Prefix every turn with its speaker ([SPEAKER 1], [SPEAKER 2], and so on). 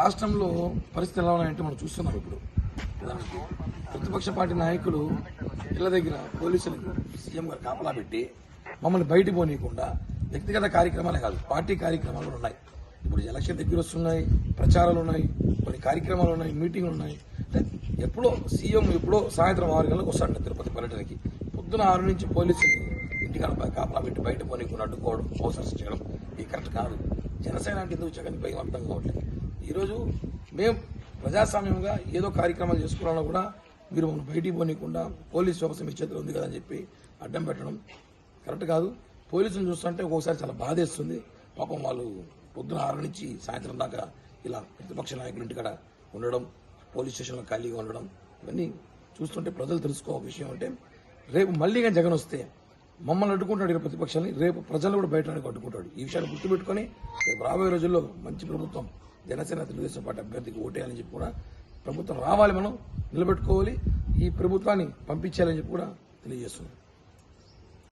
[SPEAKER 1] రాష్ట్రంలో పరిస్థితి ఎలా ఉన్నాయంటే మనం చూస్తున్నాం ఇప్పుడు. ఉదాహరణకి ప్రతిపక్ష పార్టీ నాయకులు ఇళ్ళ దగ్గర పోలీసులకు సీఎం గారు కాపలా పెట్టి మమ్మల్ని బయట పోనీయకుండా వ్యక్తిగత కార్యక్రమాలే కాదు పార్టీ కార్యక్రమాలు కూడా ఉన్నాయి. ఇప్పుడు ఎలక్షన్ దగ్గర వస్తున్నాయి ప్రచారాలు ఉన్నాయి కొన్ని కార్యక్రమాలు ఉన్నాయి మీటింగ్లు ఉన్నాయి. ఎప్పుడో సీఎం ఎప్పుడో సాయంత్రం ఆరు గంటలకు వస్తాడు తిరుపతి పర్యటనకి. పొద్దున ఆరు నుంచి పోలీసులు ఇంటికాడ కాపలా పెట్టి బయట పోనీకుండా అడ్డుకోవడం అవసరం చేయడం ఇది కరెక్ట్ కాదు. జనసేన అంటే ఎందుకు జగన్ పై అర్థం కావట్లేదు? ఈరోజు మేము ప్రజాస్వామ్యంగా ఏదో కార్యక్రమాలు చేసుకోవాలన్నా కూడా మీరు మనం బయటికి పోనీయకుండా పోలీస్ వ్యవస్థ మీ చేతిలో ఉంది కదా అని చెప్పి అడ్డం పెట్టడం కరెక్ట్ కాదు. పోలీసులు చూస్తుంటే ఒక్కోసారి చాలా బాధేస్తుంది. పాపం వాళ్ళు పొద్దున ఆరు నుంచి సాయంత్రం దాకా ఇలా ప్రతిపక్ష నాయకులు ఇంటికాడ ఉండడం పోలీస్ స్టేషన్లో ఖాళీగా ఉండడం ఇవన్నీ చూస్తుంటే ప్రజలు తెలుసుకో విషయం అంటే రేపు మళ్ళీ కానీ జగన్ వస్తే మమ్మల్ని అడ్డుకుంటాడు ఇక్కడ ప్రతిపక్షాన్ని రేపు ప్రజలు కూడా బయట అడ్డుకుంటాడు ఈ విషయాన్ని గుర్తుపెట్టుకొని రేపు రాబోయే రోజుల్లో మంచి ప్రభుత్వం జనసేన తెలుగుదేశం పార్టీ అభ్యర్థికి ఓటేయాలని చెప్పి కూడా ప్రభుత్వం రావాలి మనం నిలబెట్టుకోవాలి. ఈ ప్రభుత్వాన్ని పంపించాలని చెప్పి కూడా తెలియజేస్తున్నాం.